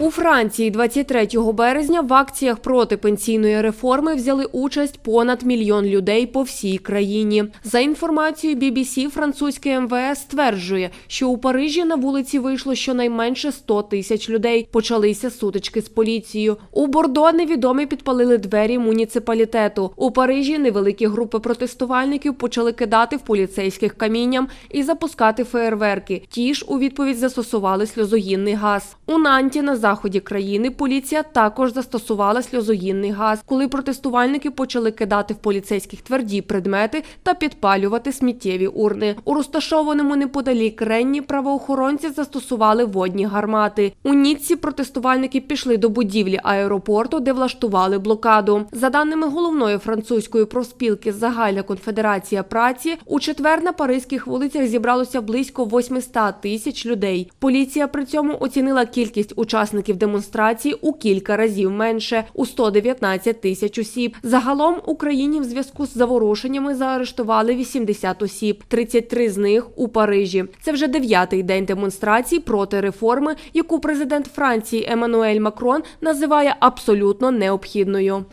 У Франції 23 березня в акціях проти пенсійної реформи взяли участь понад мільйон людей по всій країні. За інформацією BBC, французьке МВС стверджує, що у Парижі на вулиці вийшло щонайменше 100 тисяч людей. Почалися сутички з поліцією. У Бордо невідомі підпалили двері муніципалітету. У Парижі невеликі групи протестувальників почали кидати в поліцейських камінням і запускати феєрверки. Ті ж у відповідь застосували сльозогінний газ. У Нанті на заході країни поліція також застосувала сльозогінний газ, коли протестувальники почали кидати в поліцейських тверді предмети та підпалювати сміттєві урни. У розташованому неподалік Ренні правоохоронці застосували водні гармати. У Ніцці протестувальники пішли до будівлі аеропорту, де влаштували блокаду. За даними головної французької профспілки Загальна конфедерація праці, у четвер на паризьких вулицях зібралося близько 800 тисяч людей. Поліція при цьому оцінила кількість учасників демонстрації у кілька разів менше у 119 тисяч осіб. Загалом Україні в зв'язку з заворушеннями заарештували 80 осіб, 33 з них у Парижі. Це вже дев'ятий день демонстрацій проти реформи, яку президент Франції Еммануель Макрон називає абсолютно необхідною.